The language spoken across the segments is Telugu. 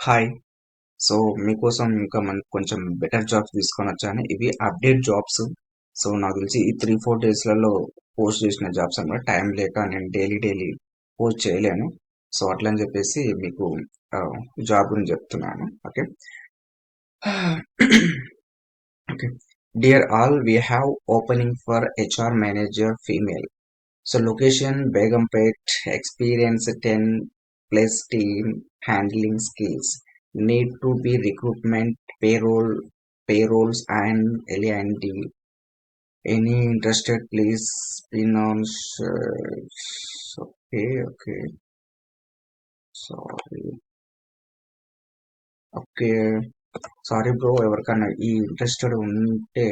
హాయ్ సో మీకోసం ఇంకా మన కొంచెం బెటర్ జాబ్స్ తీసుకొని వచ్చాను ఇవి అప్డేట్ జాబ్స్ సో నాకు తెలిసి ఈ త్రీ ఫోర్ డేస్లలో పోస్ట్ చేసిన జాబ్స్ అన్నమాట టైం లేక నేను డైలీ డైలీ పోస్ట్ చేయలేను. సో అట్లా అని చెప్పేసి మీకు జాబ్ గురించి చెప్తున్నాను. Okay okay dear all we have opening for HR manager female so location Begumpet experience ten plus team handling skills need to be recruitment payroll payrolls and L&D. Any interested please pin on. uh, okay okay sorry okay sorry bro ఎవరికైనా ఈ ఇంట్రెస్టెడ్ ఉంటే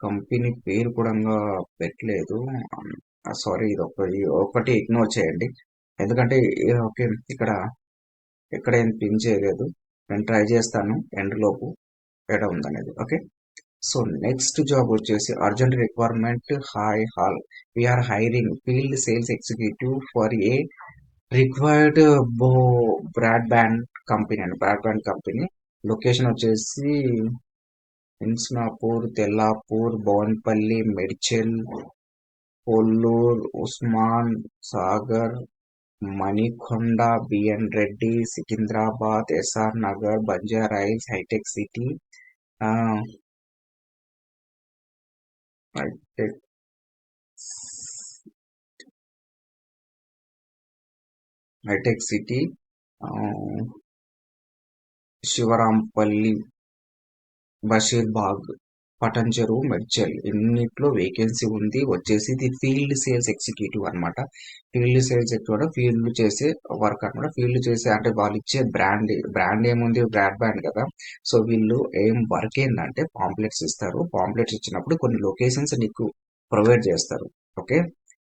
కంపెనీ పేరు కూడా పెట్టలేదు సారీ ఇది ఒకటి ఒకటి ఇగ్నోర్ చేయండి ఎందుకంటే ఓకే ఇక్కడ ఎక్కడ ఏం పిన్ చేయలేదు. నేను ట్రై చేస్తాను. ఎండ్ లోపు ఎడ ఉందనేది. ఓకే? సో నెక్స్ట్ జాబ్ వచ్చేసి urgent requirement hi all we're hiring field sales executive for a required బో బ్రాడ్ బ్యాండ్ కంపెనీ అండి. బ్రాడ్ బ్యాండ్ కంపెనీ లొకేషన్ వచ్చేసి Isnapur Tellapur Bhavanpally Medchal Kollur Osman Sagar Manikonda BN Reddy Secunderabad SR Nagar Banjara Hills hitech city. Hitech hitech city. Shivarampally Basheerbagh. Patancheru Medchal ఇన్నిట్లో vacancy ఉంది. వచ్చేసి ఇది ఫీల్డ్ సేల్స్ ఎగ్జిక్యూటివ్ అనమాట ఫీల్డ్ సేల్స్ ఎక్కువ ఫీల్డ్ చేసే వర్క్ అనమాట ఫీల్డ్ చేసే అంటే వాళ్ళు ఇచ్చే బ్రాండ్ బ్రాండ్ ఏముంది? బ్రాడ్ బ్యాండ్ కదా. సో వీళ్ళు ఏం వర్క్ ఏంటంటే పాంప్లెట్స్ ఇస్తారు. పాంప్లెట్స్ ఇచ్చినప్పుడు కొన్ని లొకేషన్స్ నీకు ప్రొవైడ్ చేస్తారు. ఓకే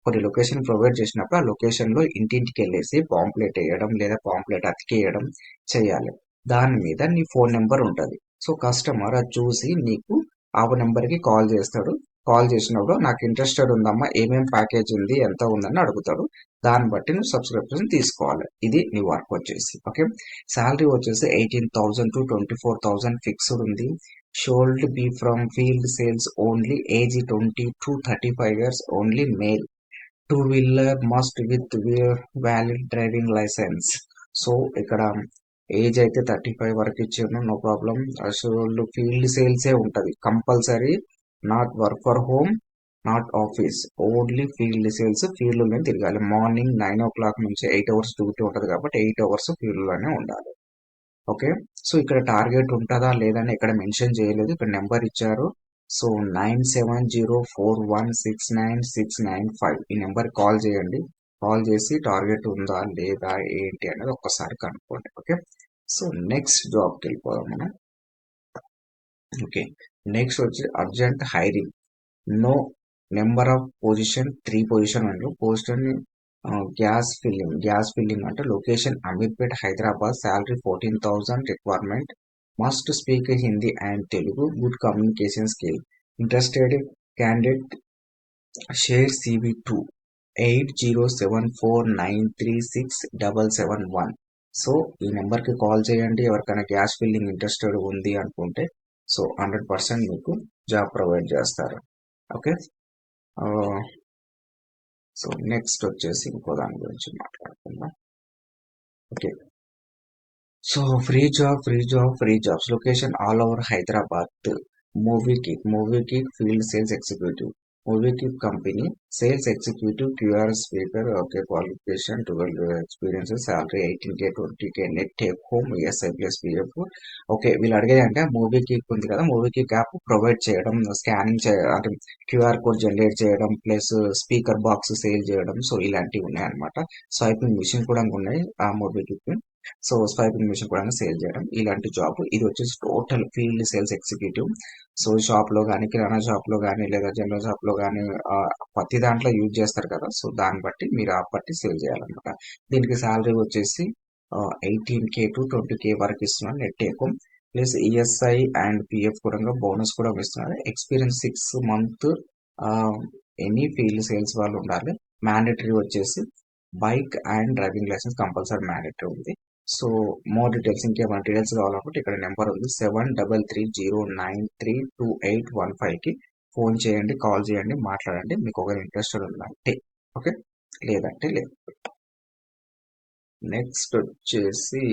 కొన్ని లొకేషన్ ప్రొవైడ్ చేసినప్పుడు ఆ లొకేషన్లో ఇంటింటికి వెళ్ళేసి పాంప్లెట్ వేయడం లేదా పాంప్లెట్ అతికేయడం చేయాలి. దాని మీద నీ ఫోన్ నెంబర్ ఉంటుంది. సో కస్టమర్ అది చూసి నీకు ఆ నెంబర్కి కాల్ చేస్తాడు. కాల్ చేసినప్పుడు నాకు ఇంట్రెస్టెడ్ ఉందమ్మా ఏమేం ప్యాకేజ్ ఉంది ఎంత ఉందని అడుగుతాడు. దాన్ని బట్టి నువ్వు సబ్స్క్రిప్షన్ తీసుకోవాలి. ఇది నీ వర్క్ వచ్చేసి ఓకే? శాలరీ వచ్చేసి eighteen thousand to twenty four thousand fixed ఉంది. Should be from field sales only age twenty two thirty five years only male. Two wheeler must with valid driving licence. So ఇక్కడ ఏజ్ అయితే థర్టీ ఫైవ్ వరకు ఇచ్చిండ్రు నో ప్రాబ్లం. అసలు ఫీల్డ్ సేల్సే ఉంటుంది. Compulsory not work for home not office. Only field sales ఫీల్డ్లోనే తిరగాలి. మార్నింగ్ నైన్ ఓ క్లాక్ నుంచి ఎయిట్ అవర్స్ డ్యూటీ ఉంటుంది కాబట్టి ఎయిట్ అవర్స్ ఫీల్డ్లోనే ఉండాలి. ఓకే? సో ఇక్కడ టార్గెట్ ఉంటుందా లేదని ఇక్కడ మెన్షన్ చేయలేదు. ఇక్కడ నెంబర్ ఇచ్చారు. So nine seven zero four one six nine six nine five. ఈ నెంబర్ కాల్ చేయండి. కాల్ చేసి టార్గెట్ ఉందా లేదా ఏంటి అనేది ఒక్కసారి కనుక్కోండి ఓకే సో నెక్స్ట్ జాబ్కి వెళ్ళిపోదాం మనం. ఓకే నెక్స్ట్ వచ్చి urgent hiring no number of position three position అంటారు. Post gas filling gas filling అంటే location Ameerpet Hyderabad salary fourteen thousand requirement must speak Hindi and Telugu good communication skill interested candidate share CV two eight zero seven four nine three six double seven one. So ఈ నెంబర్కి కాల్ చేయండి. ఎవరికైనా గ్యాస్ ఫిల్లింగ్ ఇంట్రెస్టెడ్ ఉంది అనుకుంటే సో హండ్రెడ్ పర్సెంట్ మీకు జాబ్ ప్రొవైడ్ చేస్తారు. ఓకే? సో నెక్స్ట్ వచ్చేసి ఇంకో దాని గురించి మాట్లాడుకుందాం. Okay. So free job free job free jobs. Location all over Hyderabad. MobiKwik MobiKwik field sales executive. Movie company sales executive QR speaker okay qualification twelve experience salary eighteen K twenty K net take home ESI plus PF okay వీళ్ళు అడిగేది అంటే మూవీ కిక్ ఉంది కదా మూవీ కిక్ యాప్ ప్రొవైడ్ చేయడం స్కానింగ్ అంటే క్యూఆర్ కోడ్ జనరేట్ చేయడం ప్లస్ స్పీకర్ బాక్స్ సేల్ చేయడం సో ఇలాంటివి ఉన్నాయి అనమాట స్వైపింగ్ మిషన్ కూడా ఉన్నాయి ఆ MobiKwik so swiping machine కూడా సేల్ చేయడం. ఇలాంటి జాబ్ ఇది వచ్చేసి total field sales executive so షాప్లో కానీ కిరాణా షాప్లో కానీ లేదా జనరల్ షాప్లో కానీ ప్రతి దాంట్లో యూజ్ చేస్తారు కదా. సో దాన్ని బట్టి మీరు ఆ బట్టి సేల్ చేయాలన్నమాట. దీనికి శాలరీ వచ్చేసి eighteen K to twenty K వరకు ఇస్తున్నారు నెట్ ఎక్కువ ప్లస్ ఈఎస్ఐ అండ్ పిఎఫ్ కూడా బోనస్ కూడా ఇస్తున్నారు. Experience six month any field sales వాళ్ళు ఉండాలి. మ్యాండేటరీ వచ్చేసి bike and driving licence compulsory mandatory ఉంది. సో మోర్ డీటెయిల్స్ ఇంకేమైనా డీటెయిల్స్ కావాలనుకుంటే ఇక్కడ నెంబర్ ఉంది. Seven double three zero nine three two eight one ఫైవ్కి ఫోన్ చేయండి కాల్ చేయండి మాట్లాడండి. మీకు ఒక ఇంట్రెస్టెడ్ ఉందంటే ఓకే లేదంటే లేదు. నెక్స్ట్ వచ్చేసి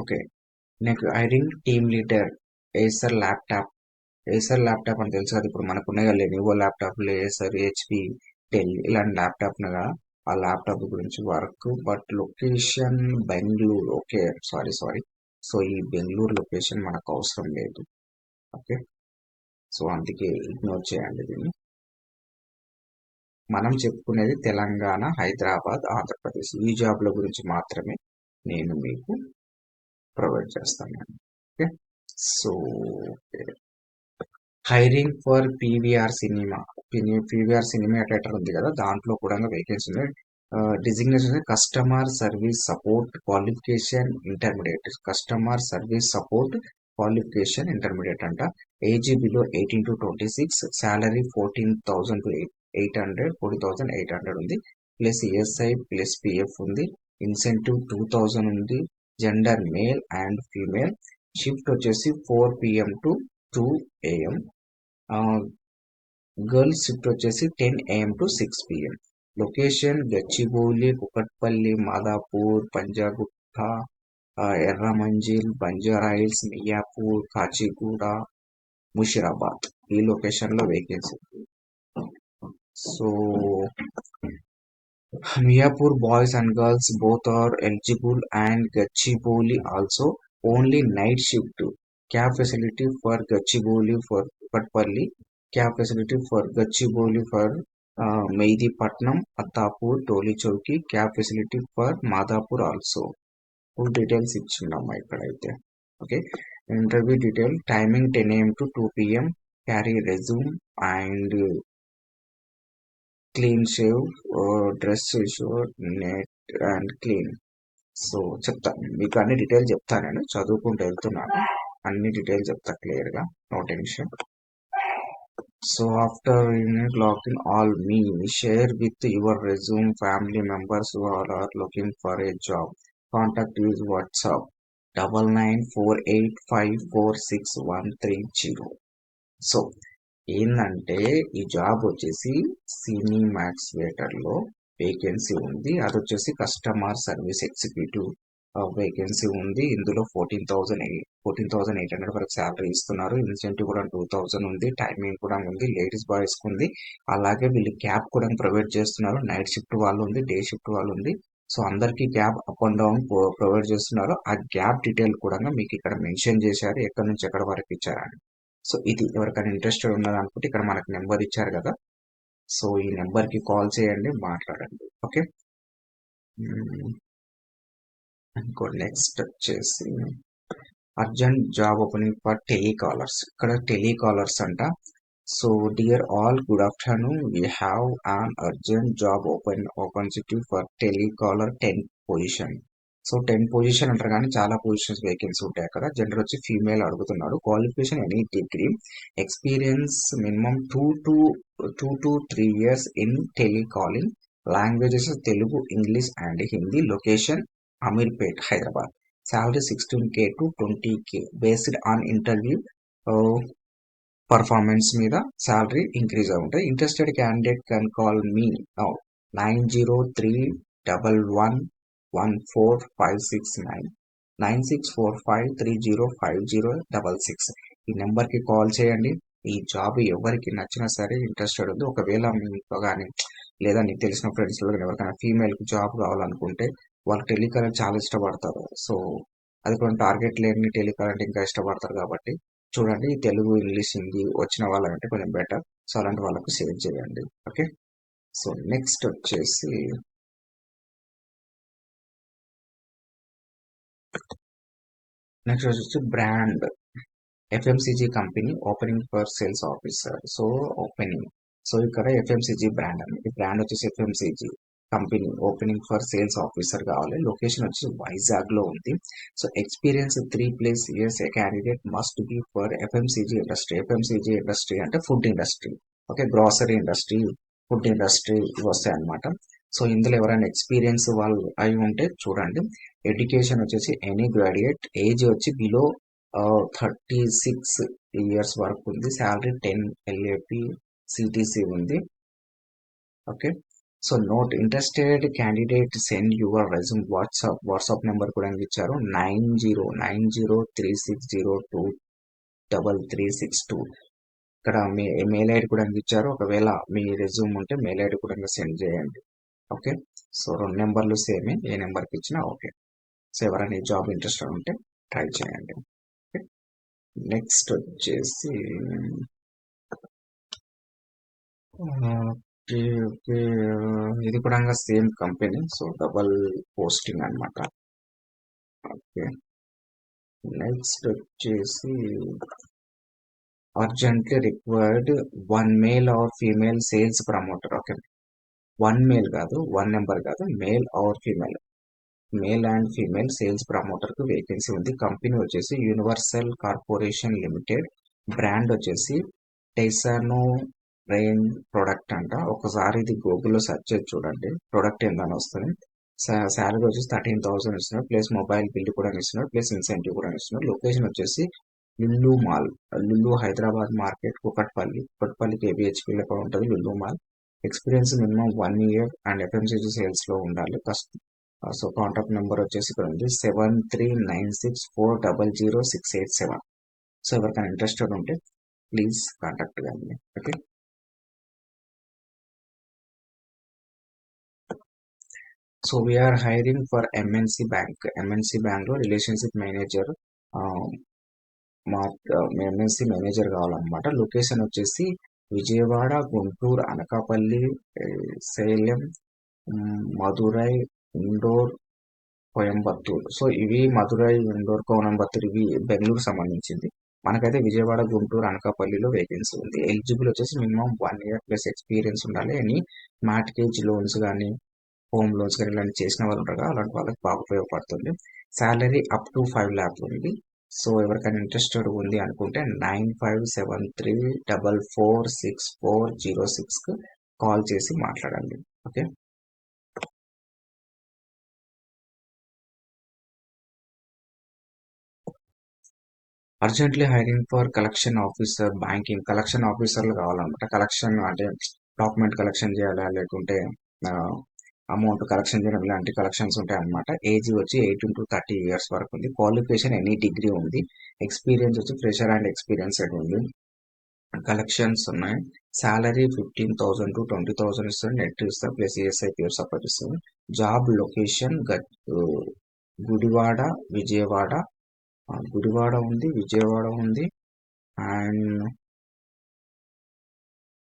okay next ring team leader Acer laptop Acer laptop అని తెలుసు కదా ఇప్పుడు మనకు ఉన్నాయి కదా లెనివో ల్యాప్టాప్లు ఏసర్ హెచ్పి డెల్ ఇలాంటి ల్యాప్టాప్ కదా ఆ ల్యాప్టాప్ గురించి work but location Bengaluru okay sorry sorry so ఈ బెంగళూరు లొకేషన్ మనకు అవసరం లేదు. ఓకే సో అందుకే ఇగ్నోర్ చేయండి దీన్ని. మనం చెప్పుకునేది తెలంగాణ హైదరాబాద్ ఆంధ్రప్రదేశ్. ఈ జాబ్ల గురించి మాత్రమే నేను మీకు ప్రొవైడ్ చేస్తాను. Okay so hiring for PVR cinema PVR cinema theatre ఉంది కదా దాంట్లో కూడా వేకెన్సీ ఉంది. Designation customer service support qualification intermediate customer service support qualification intermediate అంట. Age below eighteen to twenty six salary fourteen thousand to eight hundred forty thousand eight hundred ఉంది. ప్లస్ ఈఎస్ఐ ప్లస్ పిఎఫ్ ఉంది. ఇన్సెంటివ్ టూ థౌసండ్ ఉంది. Gender male and female shift వచ్చేసి four PM to two AM girls shift వచ్చేసి ten AM to six PM. Location Gachibowli Kukatpally Madhapur Panjagutta Erramanzil Banjara Hills Miyapur Kachiguda Musheerabad. ఈ లొకేషన్లో vacancy. So Miyapur boys and girls both are eligible and Gachibowli also only night shift. Cab facility for Gachibowli for Kukatpally cab facility for Gachibowli for Mehdipatnam Attapur Toli Chowki cab facility for Madhapur also. Full details ఇచ్చిండమ్మా ఇక్కడైతే. Okay? Interview detail timing ten AM to two PM carry resume and clean shave dress should neat and clean. So చెప్తాను మీకు అన్ని డీటెయిల్ చెప్తాను నేను. చదువుకుంటూ వెళ్తున్నాను. అన్ని డీటెయిల్ చెప్తా క్లియర్గా no tension. So after login all me share with your resume family members all are looking for a job contact use WhatsApp double nine four eight five four six one three zero so ఏంటంటే ఈ జాబ్ వచ్చేసి సినీ మ్యాక్స్లో వేకెన్సీ ఉంది. అది వచ్చేసి కస్టమర్ సర్వీస్ ఎగ్జిక్యూటివ్ వేకెన్సీ ఉంది. ఇందులో fourteen thousand eight fourteen thousand eight hundred వరకు శాలరీ ఇస్తున్నారు. ఇన్సెంటివ్ కూడా టూ థౌసండ్ ఉంది. టైమింగ్ కూడా ఉంది. లేడీస్ బాయ్స్ ఉంది. అలాగే వీళ్ళు క్యాబ్ కూడా ప్రొవైడ్ చేస్తున్నారు. నైట్ షిఫ్ట్ వాళ్ళు ఉంది. డే షిఫ్ట్ వాళ్ళు ఉంది. సో అందరికి gap up and down provide చేస్తున్నారు. ఆ గ్యాప్ డీటెయిల్ కూడా మీకు ఇక్కడ మెన్షన్ చేశారు. ఎక్కడి నుంచి ఎక్కడ వరకు ఇచ్చారని. సో ఇది ఎవరికైనా ఇంట్రెస్టెడ్ ఉన్నది అనుకుంటే ఇక్కడ మనకు నెంబర్ ఇచ్చారు కదా. సో ఈ నెంబర్కి కాల్ చేయండి మాట్లాడండి. ఓకే? ఇంకో నెక్స్ట్ వచ్చేసి urgent job opening for telecallers ఇక్కడ టెలికాలర్స్ అంట. So dear all good afternoon we have an urgent job open ఓపెన్సిటీ for telecaller ten position so ten position అంటారు కానీ చాలా పొజిషన్స్ వేకెన్సీ ఉంటాయి అక్కడ. జనరల్ వచ్చి ఫీమేల్ అడుగుతున్నాడు. Qualification any degree experience minimum two to two to three years in telecalling languages Telugu English and Hindi location Ameerpet Hyderabad. Salary sixteen K to twenty K based on interview performance మీద శాలరీ ఇంక్రీజ్ అవుతాయి. Interested candidate can call me nine zero three double one one four five six nine nine six four five three zero five zero double six. ఈ నెంబర్కి కాల్ చేయండి. ఈ జాబ్ ఎవరికి నచ్చినా సరే ఇంట్రెస్టెడ్ ఉంది ఒకవేళ మీకు కానీ లేదా నీకు తెలిసిన ఫ్రెండ్స్ ఎవరికైనా ఫీమేల్కి జాబ్ కావాలనుకుంటే వాళ్ళు టెలికరెంట్ చాలా ఇష్టపడతారు. సో అది కూడా టార్గెట్ లేని టెలికరెంట్ ఇంకా ఇష్టపడతారు కాబట్టి చూడండి తెలుగు ఇంగ్లీష్ హిందీ వచ్చిన వాళ్ళంటే కొంచెం బెటర్. సో అలాంటి వాళ్ళకు సేవ్ చేయండి. ఓకే? సో నెక్స్ట్ వచ్చేసి నెక్స్ట్ వచ్చేసి brand. FMCG company opening for sales officer. So opening. So ఇక్కడ ఎఫ్ఎంసీజీ బ్రాండ్ అండి బ్రాండ్ వచ్చేసి FMCG. Company opening for sales officer కావాలి. లొకేషన్ వచ్చి వైజాగ్లో ఉంది. So experience three plus years a candidate must be for FMCG industry. FMCG industry అంటే food industry. Okay grocery industry food industry ఇవి వస్తాయి అనమాట సో ఇందులో ఎవరైనా ఎక్స్పీరియన్స్ వాళ్ళు అయి ఉంటే చూడండి. ఎడ్యుకేషన్ వచ్చేసి ఎనీ గ్రాడ్యుయేట్ ఏజ్ వచ్చి బిలో థర్టీ సిక్స్ ఇయర్స్ వరకు ఉంది. శాలరీ టెన్ ఎల్ఏపి సిటీసీ ఉంది. Okay. So note interested candidate send your resume WhatsApp WhatsApp number కూడా ఇచ్చారు. Nine zero nine zero three six zero two double three six two. ఇక్కడ మీ మెయిల్ ఐడి కూడా ఇచ్చారు. ఒకవేళ మీ రెజ్యూమ్ ఉంటే మెయిల్ ఐడి కూడా సెండ్ చేయండి. ఓకే సో రెండు నెంబర్లు సేమే ఏ నెంబర్కి ఇచ్చినా ఓకే సో ఎవరైనా జాబ్ ఇంట్రెస్ట్ ఉంటే ట్రై చేయండి. ఓకే నెక్స్ట్ వచ్చేసి ఓకే ఓకే ఇది కూడా same company so double posting అనమాట ఓకే. నెక్స్ట్ వచ్చేసి urgently required one male or female sales promoter okay. One male కాదు వన్ నెంబర్ కాదు male or female. Male and female sales ప్రమోటర్కి vacancy ఉంది. కంపెనీ వచ్చేసి యూనివర్సల్ కార్పొరేషన్ లిమిటెడ్ బ్రాండ్ వచ్చేసి టెసానో రెయిన్ ప్రొడక్ట్ అంట. ఒకసారి ఇది గూగుల్లో సెర్చ్ చేసి చూడండి. ప్రొడక్ట్ ఏందని వస్తుంది. శాలరీ వచ్చేసి థర్టీన్ థౌసండ్ ఇస్తున్నారు. ప్లస్ మొబైల్ బిల్ కూడా ఇస్తున్నారు. ప్లస్ ఇన్సెంటివ్ కూడా ఇస్తున్నారు. లొకేషన్ వచ్చేసి Lulu mall. Lulu Hyderabad market Kukatpally. Kukatpally కేబిహెచ్పిలో కూడా ఉంటుంది Lulu mall. Experience minimum one year and FMCG సేల్స్లో ఉండాలి. సో కాంటాక్ట్ నెంబర్ వచ్చేసి ఇక్కడ ఉంది. Seven three nine six four double zero six eight seven. So ఎవరికైనా ఇంట్రెస్టెడ్ ఉంటే ప్లీజ్ కాంటాక్ట్ కానీ okay? So we're hiring for MNC bank MNC బ్యాంక్లో రిలేషన్షిప్ మేనేజర్ మా ఎంఎన్సి మేనేజర్ కావాలన్నమాట. లొకేషన్ వచ్చేసి విజయవాడ గుంటూరు అనకాపల్లి సేలం మధురై ఇండోర్ కోయంబత్తూర్. సో ఇవి మధురై ఇండోర్ కోయంబత్తూర్ ఇవి బెంగళూరు సంబంధించింది. మనకైతే విజయవాడ గుంటూరు అనకాపల్లిలో వేకెన్సీ ఉంది. ఎలిజిబుల్ వచ్చేసి minimum one year plus experience ఉండాలి. అని మార్టిగేజ్ లోన్స్ కానీ హోమ్ లోన్స్ కానీ ఇలాంటి చేసిన వాళ్ళు ఉంటారు అలాంటి వాళ్ళకి బాగా ఉపయోగపడుతుంది. Salary up to five lakh ఉంది. సో ఎవరికైనా ఇంట్రెస్టెడ్ ఉంది అనుకుంటే nine five seven three double four six four zero సిక్స్కి కాల్ చేసి మాట్లాడండి. Okay urgently hiring for collection officer banking collection ఆఫీసర్లు కావాలన్నమాట. కలెక్షన్ అంటే డాక్యుమెంట్ కలెక్షన్ చేయాలా లేకుంటే అమౌంట్ కలెక్షన్ చేయడం ఇలాంటి కలెక్షన్స్ ఉంటాయి అనమాట ఏజ్ వచ్చి ఎయిటీన్ టు థర్టీ ఇయర్స్ వరకు ఉంది. క్వాలిఫికేషన్ ఎనీ డిగ్రీ ఉంది. ఎక్స్పీరియన్స్ వచ్చి ఫ్రెషర్ అండ్ ఎక్స్పీరియన్స్ ఉంది. కలెక్షన్స్ ఉన్నాయి. Salary fifteen thousand to twenty thousand ఇస్తారు నెట్ ఇస్తారు. ప్లస్ ఈఎస్ఐ పేరు సపోర్ట్ ఇస్తుంది. Job location Gudivada Vijayawada. Gudivada ఉంది విజయవాడ ఉంది. అండ్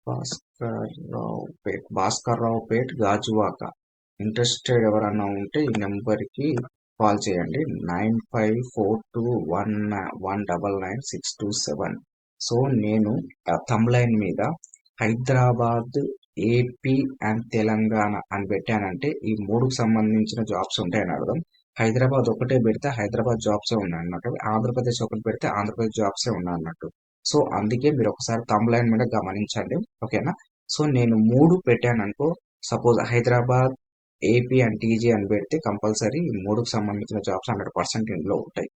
భాస్కర్ రావుపేట్ భాస్కర్ రావుపేట్ గాజువాక. ఇంట్రెస్టెడ్ ఎవరన్నా ఉంటే ఈ నెంబర్కి కాల్ చేయండి. Nine five four two one one double nine six two seven. So నేను తమ్లైన్ మీద హైదరాబాద్ ఏపీ అండ్ తెలంగాణ అని పెట్టానంటే ఈ మూడుకు సంబంధించిన జాబ్స్ ఉంటాయని అర్థం. హైదరాబాద్ ఒకటే పెడితే హైదరాబాద్ జాబ్సే ఉన్నాయి అన్నట్టు ఆంధ్రప్రదేశ్ ఒకటి పెడితే ఆంధ్రప్రదేశ్ జాబ్సే ఉన్నాయి అన్నట్టు సో అందుకే మీరు ఒకసారి తమ్లైన్ మీద గమనించండి. ఓకేనా? సో నేను మూడు పెట్టాను అనుకో suppose Hyderabad AP and TG అని పెడితే కంపల్సరీ ఈ మూడుకు సంబంధించిన జాబ్స్ హండ్రెడ్ పర్సెంట్ ఇందులో ఉంటాయి.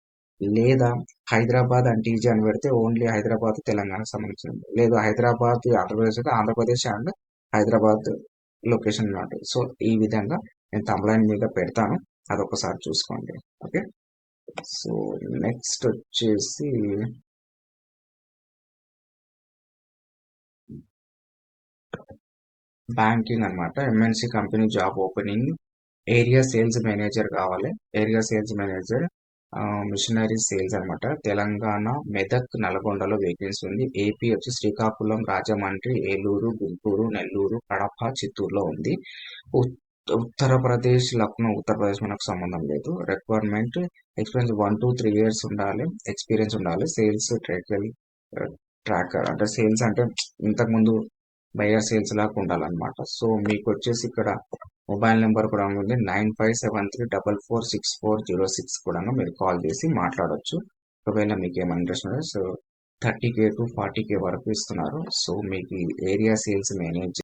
లేదా హైదరాబాద్ అండ్ టీజీ అని పెడితే ఓన్లీ హైదరాబాద్ తెలంగాణకు సంబంధించింది లేదు హైదరాబాద్ ఆంధ్రప్రదేశ్ అయితే ఆంధ్రప్రదేశ్ అండ్ హైదరాబాద్ లొకేషన్ అన్నమాట సో ఈ విధంగా నేను తమ్లైన్ మీద పెడతాను. అదొకసారి చూసుకోండి. ఓకే? సో నెక్స్ట్ వచ్చేసి బ్యాంకింగ్ అనమాట MNC company job opening. Area sales manager కావాలి. Area sales manager machinery sales అనమాట తెలంగాణ మెదక్ నల్గొండలో వేకెన్సీ ఉంది. ఏపీ వచ్చి శ్రీకాకుళం రాజమండ్రి ఏలూరు గుంటూరు నెల్లూరు కడప చిత్తూరులో ఉంది. ఉత్తరప్రదేశ్ లక్నో ఉత్తరప్రదేశ్ మనకు సంబంధం లేదు. Requirement experience one two three years ఉండాలి. ఎక్స్పీరియన్స్ ఉండాలి. సేల్స్ ట్రాకర్ ట్రాకర్ అంటే సేల్స్ అంటే ఇంతకుముందు బయర్ సేల్స్ లాగా ఉండాలన్నమాట. సో మీకు వచ్చేసి ఇక్కడ మొబైల్ నెంబర్ కూడా ఉంది. Nine five seven three double four six four zero six కూడా మీరు కాల్ చేసి మాట్లాడవచ్చు ఒకవేళ మీకు ఏమైనా interest so thirty K to forty K వరకు ఇస్తున్నారు. సో మీకు ఏరియా సేల్స్ మేనేజ్